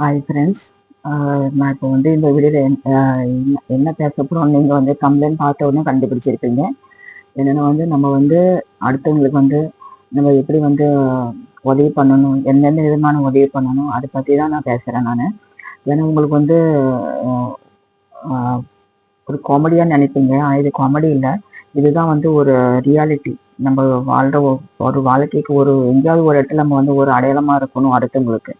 Hi friends நான் இப்போ வந்து இந்த வீடியோவில் என்ன என்ன பேச போகிறோம் நீங்கள் வந்து கம்ப்ளைண்ட் பார்த்த உடனே கண்டுபிடிச்சிருப்பீங்க. என்னென்னா வந்து நம்ம வந்து அடுத்தவங்களுக்கு வந்து நம்ம எப்படி வந்து உதவி பண்ணணும் எந்தெந்த விதமான உதவி பண்ணணும் அதை பற்றி தான் நான் பேசுகிறேன் நான். ஏன்னா உங்களுக்கு வந்து ஒரு காமெடியாக நினைப்பீங்க. ஆனால் இது காமெடி இல்லை. இதுதான் வந்து ஒரு ரியாலிட்டி நம்ம வாழ்கிற ஒரு வாழ்க்கைக்கு ஒரு எங்கேயாவது ஒரு இடத்துல நம்ம வந்து ஒரு அடையாளமாக இருக்கணும் அடுத்தவங்களுக்கு.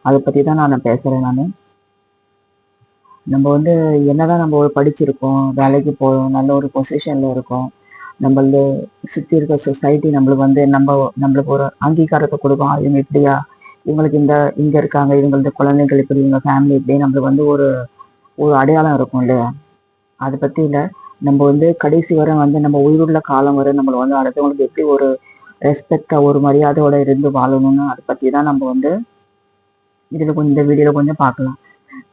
அதை பற்றி தான் நான் பேசுகிறேன் நான். நம்ம வந்து என்னதான் நம்ம ஒரு படிச்சிருக்கோம் வேலைக்கு போகிறோம் நல்ல ஒரு பொசிஷனில் இருக்கோம் நம்மளது சுற்றி இருக்க சொசைட்டி நம்மளுக்கு வந்து நம்ம நம்மளுக்கு ஒரு அங்கீகாரத்தை கொடுக்கும். இவங்க இப்படியா? இவங்களுக்கு இந்த இங்கே இருக்காங்க இவங்களது குழந்தைகள் இப்படி இவங்க ஃபேமிலி இப்படி நம்மளுக்கு வந்து ஒரு ஒரு அடையாளம் இருக்கும் இல்லையா? அதை பற்றி இல்லை. நம்ம வந்து கடைசி வரை வந்து நம்ம உயிருள்ள காலம் வரை நம்மளை வந்து அடுத்தவங்களுக்கு எப்படி ஒரு ரெஸ்பெக்டாக ஒரு மரியாதையோட இருந்து வாழணும்னு அதை பற்றி தான் நம்ம வந்து இதில் கொஞ்சம் இந்த வீடியோவில் கொஞ்சம் பார்க்கலாம்.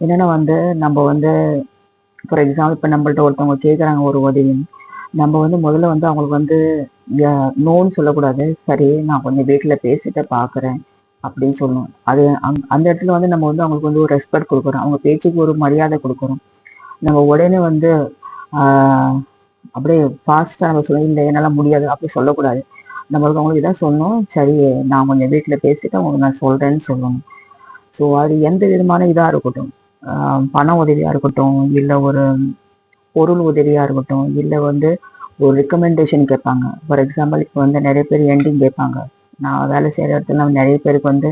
என்னென்னா வந்து நம்ம வந்து ஃபார் எக்ஸாம்பிள் இப்போ நம்மள்ட்ட ஒருத்தவங்க கேட்குறாங்க ஒரு உதவின்னு நம்ம வந்து முதல்ல வந்து அவங்களுக்கு வந்து நோன்னு சொல்லக்கூடாது. சரி நான் கொஞ்சம் வீட்டில் பேசிட்டு பார்க்குறேன் அப்படின்னு சொல்லணும். அது அங் அந்த இடத்துல வந்து நம்ம வந்து அவங்களுக்கு வந்து ஒரு ரெஸ்பெக்ட் கொடுக்குறோம். அவங்க பேச்சுக்கு ஒரு மரியாதை கொடுக்குறோம். நம்ம உடனே வந்து அப்படியே ஃபாஸ்ட்டாக நம்ம சொல்ல இல்லை என்னால் முடியாது. அப்படி சொல்லக்கூடாது. நம்மளுக்கு அவங்களுக்கு இதான் சொல்லணும். சரி நான் கொஞ்சம் வீட்டில் பேசிட்டு அவங்களுக்கு நான் சொல்கிறேன்னு சொல்லணும். ஸோ அது எந்த விதமான இதாக இருக்கட்டும். பண உதவியாக இருக்கட்டும் இல்லை ஒரு பொருள் உதவியாக இருக்கட்டும் இல்லை வந்து ஒரு ரெக்கமெண்டேஷன் கேட்பாங்க. ஃபார் எக்ஸாம்பிள் இப்போ வந்து நிறைய பேர் எண்டிங் கேட்பாங்க. நான் வேலை செய்கிற இடத்துல நிறைய பேருக்கு வந்து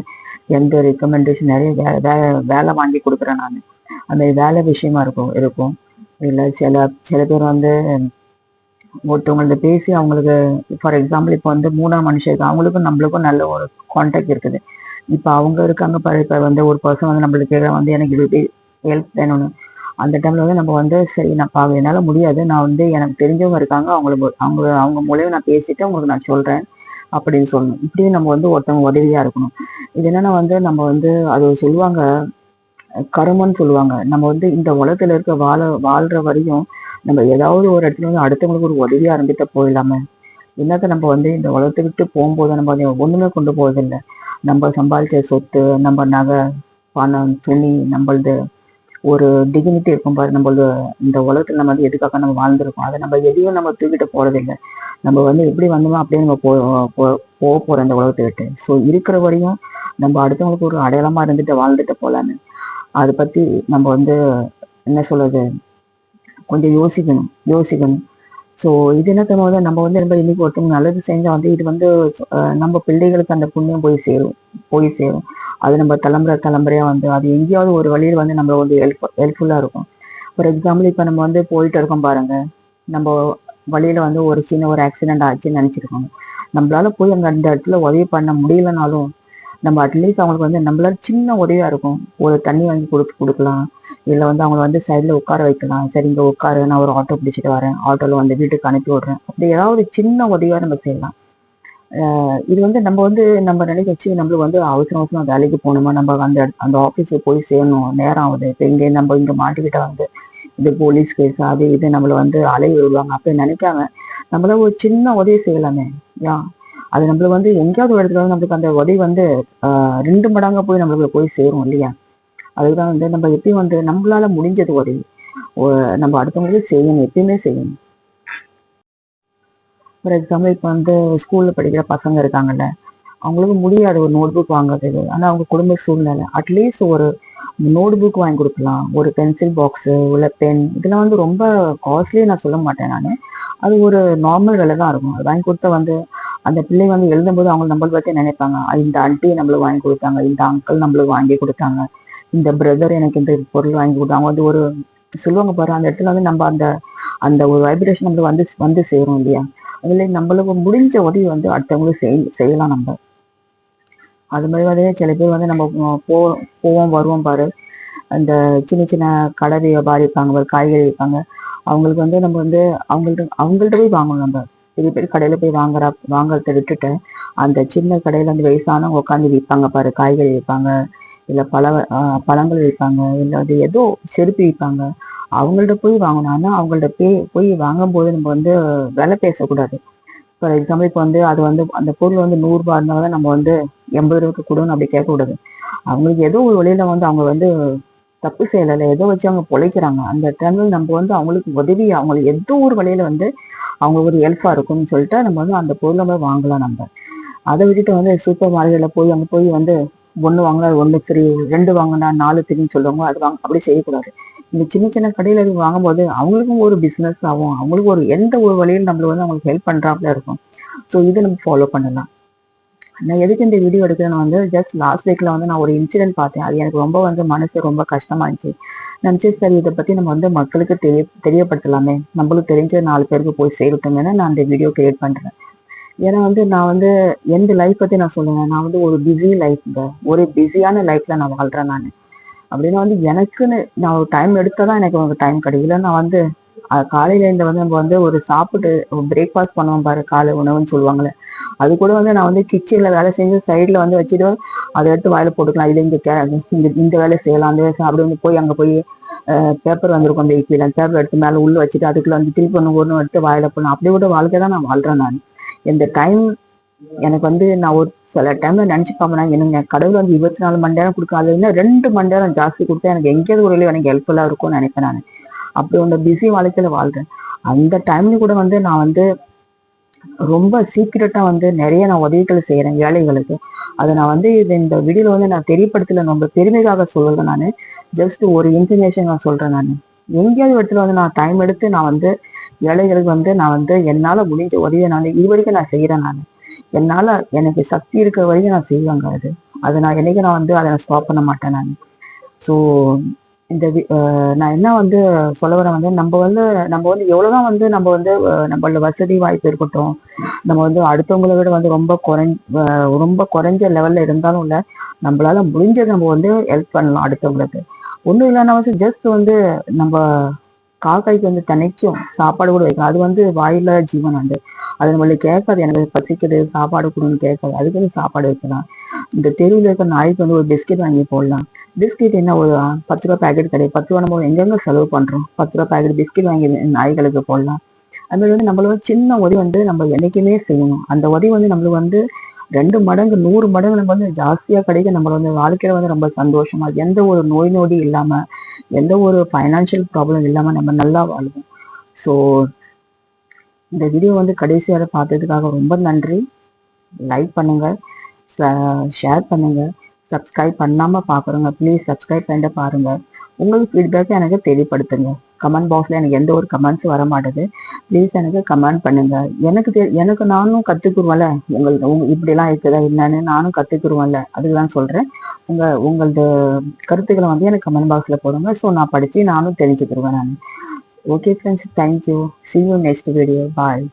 எந்த ரெக்கமெண்டேஷன் நிறைய வேலை வே வேலை வாங்கி கொடுக்குறேன் நான். அந்த வேலை விஷயமா இருக்கும் இருக்கும். இல்லை சில சில பேர் வந்து ஒருத்தவங்கள்ட்ட பேசி அவங்களுக்கு ஃபார் எக்ஸாம்பிள் இப்போ வந்து மூணாம் மனுஷருக்கு அவங்களுக்கும் நம்மளுக்கும் நல்ல ஒரு கான்டாக்ட் இருக்குது. இப்போ அவங்க இருக்காங்க பாரு இப்போ வந்து ஒரு பர்சன் வந்து நம்மளுக்கு வந்து எனக்கு இது ஹெல்ப் வேணும்னு. அந்த டைமில் வந்து நம்ம வந்து சரி நான் பா என்னால் முடியாது. நான் வந்து எனக்கு தெரிஞ்சவங்க இருக்காங்க அவங்களுக்கு அவங்க அவங்க மூலியம் நான் பேசிட்டு அவங்களுக்கு நான் சொல்கிறேன் அப்படின்னு சொல்லணும். இப்படியும் நம்ம வந்து ஒருத்தவங்க உதவியாக இருக்கணும். இது என்னென்னா வந்து நம்ம வந்து அது சொல்லுவாங்க கருமன்னு சொல்லுவாங்க. நம்ம வந்து இந்த உலகத்தில் இருக்க வாழ வாழ்கிற வரையும் நம்ம ஏதாவது ஒரு இடத்துல வந்து அடுத்தவங்களுக்கு ஒரு உதவியாக இருந்துட்டு போயிடலாமே. என்னத்தை நம்ம வந்து இந்த உலகத்தை விட்டு போகும்போது நம்ம அதை ஒன்றுமே கொண்டு போவதில்லை நம்ம சம்பாதிச்ச சொத்து நம்ம நகை பணம் துணி நம்மளது ஒரு டிகினிட்டி இருக்கும் பாரு நம்மளது இந்த உலகத்தில் நம்ம வந்து எதுக்காக நம்ம வாழ்ந்துருக்கோம்? அதை நம்ம எதையும் நம்ம தூக்கிட்டு போகிறதில்ல நம்ம வந்து எப்படி வந்தோமோ அப்படியே நம்ம போ போக போகிறோம் இந்த உலகத்தை விட்டு. ஸோ இருக்கிற வரையும் நம்ம அடுத்தவங்களுக்கு ஒரு அடையாளமாக இருந்துட்டு வாழ்ந்துட்டு போகலான்னு அதை பற்றி நம்ம வந்து என்ன சொல்கிறது கொஞ்சம் யோசிக்கணும் யோசிக்கணும். ஸோ இது என்ன தருவது நம்ம வந்து நம்ம இன்னைக்கு ஒருத்தவங்க நல்லது செஞ்சால் வந்து இது வந்து நம்ம பிள்ளைகளுக்கு அந்த புண்ணியம் போய் சேரும் போய் சேரும். அது நம்ம தலைமுறை தலைமுறையாக வந்து அது எங்கேயாவது ஒரு வழியில் வந்து நம்ம வந்து ஹெல்ப் ஹெல்ப்ஃபுல்லாக இருக்கும். ஃபார் எக்ஸாம்பிள் இப்போ நம்ம வந்து போயிட்டு இருக்கோம் பாருங்கள் நம்ம வழியில் வந்து ஒரு சின்ன ஒரு ஆக்சிடெண்ட் ஆச்சுன்னு நினச்சிருக்கோம். நம்மளால போய் அங்கே அந்த இடத்துல உதவி பண்ண முடியலனாலும் நம்ம அட்லீஸ்ட் அவங்களுக்கு வந்து நம்மளால சின்ன உதவியா இருக்கும். ஒரு தண்ணி வாங்கி கொடுத்து கொடுக்கலாம். இல்லை வந்து அவங்கள வந்து சைடில் உட்கார வைக்கலாம். சரி இங்கே உட்காரு நான் ஒரு ஆட்டோ பிடிச்சிட்டு வரேன். ஆட்டோவில் வந்து வீட்டுக்கு அனுப்பி விடுறேன். அப்படி ஏதாவது சின்ன உதவியாக நம்ம செய்யலாம். இது வந்து நம்ம வந்து நம்ம நினைக்க வச்சு நம்மளுக்கு வந்து அவசரம் அவசரம் வேலைக்கு போகணுமா? நம்ம அந்த அந்த ஆஃபீஸுக்கு போய் சேரணும். நேரம் ஆகுது. இப்போ இங்கே நம்ம இங்கே மாட்டிக்கிட்ட வந்து இது போலீஸ் கேஸ் அது இது நம்மளை வந்து அலைய விடுவாங்க அப்படி நினைக்காம நம்மள ஒரு சின்ன உதவி செய்யலாமே. யா? அது நம்மளுக்கு வந்து எங்கேயாவது ஒரு இடத்துல வந்து நம்மளுக்கு அந்த உதவி வந்து ரெண்டு மடங்கா போய் நம்மளுக்கு போய் சேரும் இல்லையா? அதுதான் வந்து நம்ம எப்பயும் வந்து நம்மளால முடிஞ்சது உதவி நம்ம அடுத்தவங்களுக்கு செய்யணும் எப்பயுமே செய்யணும். ஃபார் எக்ஸாம்பிள் இப்போ வந்து ஸ்கூலில் படிக்கிற பசங்க இருக்காங்கல்ல அவங்களுக்கு முடியாது ஒரு நோட் புக் வாங்குறதுக்கு. ஆனால் அவங்க குடும்ப சூழ்நிலை அட்லீஸ்ட் ஒரு நோட் புக் வாங்கி கொடுக்கலாம். ஒரு பென்சில் பாக்ஸு இல்லை பென் இதெல்லாம் வந்து ரொம்ப காஸ்ட்லி நான் சொல்ல மாட்டேன் நான். அது ஒரு நார்மல் விலை தான் இருக்கும். அது வாங்கி கொடுத்தா வந்து அந்த பிள்ளை வந்து எழுதும்போது அவங்க நம்மளை பற்றி நினைப்பாங்க. இந்த ஆண்டி நம்மளுக்கு வாங்கி கொடுத்தாங்க. இந்த அங்கிள் நம்மளுக்கு வாங்கி கொடுத்தாங்க. இந்த பிரதர் எனக்கு இந்த பொருள் வாங்கி கொடுத்தாங்க. வந்து ஒரு சொல்லுவாங்க பாரு அந்த இடத்துல வந்து நம்ம அந்த அந்த ஒரு வைப்ரேஷன் நம்மளுக்கு வந்து வந்து சேரும் இல்லையா? அதுல நம்மளுக்கு முடிஞ்ச உதவி வந்து அடுத்தவங்களுக்கு செய் செய்யலாம் நம்ம. அது மாதிரி வந்து சில பேர் வந்து நம்ம போ- போவோம் வருவோம் பாரு. அந்த சின்ன சின்ன கடை வியாபாரி இருப்பாங்க காய்கறி இருப்பாங்க அவங்களுக்கு வந்து நம்ம வந்து அவங்கள்ட்ட அவங்கள்ட்ட போய் வாங்கணும் நம்ம. பெரிய பெரிய கடையில போய் வாங்குற வாங்குறத விட்டுட்டு அந்த சின்ன கடையில அந்த வயசானவங்க உட்காந்து விற்பாங்க பாரு காய்கறி விற்பாங்க இல்ல பழ ஆஹ் பழங்கள் விற்பாங்க இல்ல அது ஏதோ செருப்பு விற்பாங்க அவங்கள்ட்ட போய் வாங்கணும். அவங்கள்ட்ட போய் போய் வாங்கும்போது நம்ம வந்து விலை பேசக்கூடாது. ஃபார் எக்ஸாம்பிள் இப்போ வந்து அது வந்து அந்த பொருள் வந்து நூறுரூபா இருந்தாலும் நம்ம வந்து எண்பது ரூபாய்க்கு கொடுன்னு அப்படி கேட்கக்கூடாது. அவங்களுக்கு ஏதோ ஒரு வழியில வந்து அவங்க வந்து தப்பு செய்யலை ஏதோ வச்சு அவங்க பொழைக்கிறாங்க. அந்த டைமில் நம்ம வந்து அவங்களுக்கு உதவி அவங்களுக்கு எந்த ஒரு வழியில வந்து அவங்களுக்கு ஒரு ஹெல்ப்பாக இருக்கும்னு சொல்லிட்டு நம்ம வந்து அந்த பொருளை போய் வாங்கலாம் நம்ம. அதை விட்டுட்டு வந்து சூப்பர் மார்க்கெட்டில் போய் அங்கே போய் வந்து ஒன்று வாங்கினா ஒன்று த்ரீ ரெண்டு வாங்கினா நாலு த்ரீன்னு சொல்லுவாங்க அது வாங்க அப்படி செய்யக்கூடாது. இந்த சின்ன சின்ன கடையில் இது வாங்கும்போது அவங்களுக்கும் ஒரு பிஸ்னஸ் ஆகும். அவங்களுக்கும் ஒரு எந்த ஒரு வழியில் நம்மள வந்து அவங்களுக்கு ஹெல்ப் பண்ணுறாப்புல இருக்கும். ஸோ இதை நம்ம ஃபாலோ பண்ணலாம். நான் எதுக்கு இந்த வீடியோ எடுக்கிறேன்னா வந்து ஜஸ்ட் லாஸ்ட் வீக்ல வந்து நான் ஒரு இன்சிடென்ட் பார்த்தேன். அது எனக்கு ரொம்ப வந்து மனசு ரொம்ப கஷ்டமா இருந்துச்சு. நினச்சி சரி இதை பத்தி நம்ம வந்து மக்களுக்கு தெரிய தெரியப்படுத்தலாமே. நம்மளுக்கு தெரிஞ்ச நாலு பேருக்கு போய் சேரட்டுமேனு நான் அந்த வீடியோ கிரியேட் பண்றேன். ஏன்னா வந்து நான் வந்து எந்த லைஃப் பத்தி நான் சொல்லுவேன்? நான் வந்து ஒரு பிஸி லைஃப்ங்க ஒரு பிஸியான லைஃப்ல நான் வாழ்றேன் நான். அப்படின்னா வந்து எனக்குன்னு நான் ஒரு டைம் எடுத்தாதான் எனக்கு டைம் கிடைக்கல நான் வந்து காலையில இருந்து வந்து நம்ம வந்து ஒரு சாப்பிட்டு பிரேக்ஃபாஸ்ட் பண்ணுவோம் பாரு காலை உணவுன்னு சொல்லுவாங்கல்ல. அது கூட வந்து நான் வந்து கிச்சன்ல வேலை செஞ்சு சைடில் வந்து வச்சுட்டு அதை எடுத்து வாயில போட்டுக்கலாம். இது இந்த கே- இங்க இந்த வேலை செய்யலாம் அந்த வேலை அப்படி வந்து போய் அங்கே போய் பேப்பர் வந்திருக்கும் அந்த இட்லியில். அந்த பேப்பர் எடுத்து மேல உள்ள வச்சுட்டு அதுக்குள்ள வந்து திருப்பி ஒன்று ஒன்று எடுத்து வாயில போடணும் அப்படி கூட வாழ்க்கை தான் நான் வாழ்றேன் நான். இந்த டைம் எனக்கு வந்து நான் ஒரு சில டைம்ல நினைச்சு பார்ப்பேன் எனக்கு கடவுள் வந்து இருபத்தி நாலு மணி நேரம் கொடுக்காது ரெண்டு மணி நேரம் ஜாஸ்தி கொடுத்தா எனக்கு எங்கேயாவது ஒரு எனக்கு ஹெல்ப்ஃபுல்லா இருக்கும்னு நினைப்பேன் நான். அப்படி ஒரு பிஸி வாழ்க்கையில வாழ்றேன். அந்த டைம்ல கூட வந்து நான் வந்து ரொம்ப சீக்கிரட்டா வந்து நிறைய நான் உதவிகள் செய்யறேன் ஏழைகளுக்கு. அதை நான் வந்து இது இந்த வீடியோல வந்து நான் தெரியப்படுத்தல. ரொம்ப பெருமைக்காக சொல்லல நான். ஜஸ்ட் ஒரு இன்ஃபர்மேஷன் நான் சொல்றேன் நான். எங்கேயாவது இடத்துல வந்து நான் டைம் எடுத்து நான் வந்து ஏழைகளுக்கு வந்து நான் வந்து என்னால முடிஞ்ச உதவியை நான் இது வரைக்கும் நான் செய்யறேன் நான். என்னால எனக்கு சக்தி இருக்கிற வரைக்கும் நான் செய்வேங்க அது. அதை நான் என்னைக்கு நான் வந்து அதை நான் ஸ்டாப் பண்ண மாட்டேன் நான். ஸோ இந்த நான் என்ன வந்து சொல்ல வரேன் வந்து நம்ம வந்து நம்ம வந்து எவ்வளவுதான் வந்து நம்ம வந்து நம்மளோட வசதி வாய்ப்பு இருக்கட்டும் நம்ம வந்து அடுத்தவங்களை விட வந்து ரொம்ப குறைஞ் அஹ் ரொம்ப குறைஞ்ச லெவல்ல இருந்தாலும் இல்ல நம்மளால முடிஞ்சது நம்ம வந்து ஹெல்ப் பண்ணலாம் அடுத்தவங்களுக்கு. ஒண்ணும் இல்லைன்னா வந்து ஜஸ்ட் வந்து நம்ம காக்காய்க்கு வந்து தினைக்கும் சாப்பாடு கூட வைக்கலாம். அது வந்து வாயில ஜீவன் வந்து அது நம்மளுக்கு கேட்காது. எனக்கு பசிக்குது சாப்பாடு கொடுன்னு கேட்காது. அதுக்கு வந்து சாப்பாடு வைக்கலாம். இந்த தெருவில் இருக்கிற நாய்க்கு வந்து ஒரு பிஸ்கெட் வாங்கி போடலாம். பிஸ்கெட் என்ன ஒரு பத்து ரூபா பேக்கெட் கிடையாது. பத்து ரூபா நம்ம எங்கெங்க செலவு பண்றோம்? பத்து ரூபா பேக்கெட் பிஸ்கெட் வாங்கி நாய்களுக்கு போடலாம். அது மாதிரி வந்து நம்மளோட சின்ன உதவி வந்து நம்ம என்னைக்குமே செய்யணும். அந்த உதவி வந்து நம்மளுக்கு வந்து ரெண்டு மடங்கு நூறு மடங்கு நம்ம வந்து ஜாஸ்தியாக கிடைக்க நம்ம வந்து வாழ்க்கையில வந்து ரொம்ப சந்தோஷமா எந்த ஒரு நோய் நொடி இல்லாம எந்த ஒரு ஃபைனான்சியல் ப்ராப்ளம் இல்லாம நம்ம நல்லா வாழ்வோம். ஸோ இந்த வீடியோ வந்து கடைசியாக பார்த்ததுக்காக ரொம்ப நன்றி. லைக் பண்ணுங்க. ஷேர் பண்ணுங்கள் சப்ஸ்கிரைப் பண்ணாமல் பார்க்குறோங்க ப்ளீஸ் சப்ஸ்கிரைப் பண்ணிட்டு பாருங்கள் உங்களுக்கு ஃபீட்பேக்கை எனக்கு தெளிப்படுத்துங்க கமெண்ட் பாக்ஸில் எனக்கு எந்த ஒரு கமெண்ட்ஸும் வர மாட்டேது ப்ளீஸ் எனக்கு கமெண்ட் பண்ணுங்கள் எனக்கு தெ- எனக்கு நானும் கற்றுக்குருவேன்ல உங்களுக்கு உங்க இப்படிலாம் இருக்குதா என்னன்னு நானும் கற்றுக்குருவேன்ல அதுக்கு தான் சொல்கிறேன் உங்கள் உங்களது கருத்துக்களை வந்து எனக்கு கமெண்ட் பாக்ஸில் போடுங்க. ஸோ நான் படிச்சு நானும் தெரிஞ்சுக்கிருவேன் நான். Okay friends thank you see you next video bye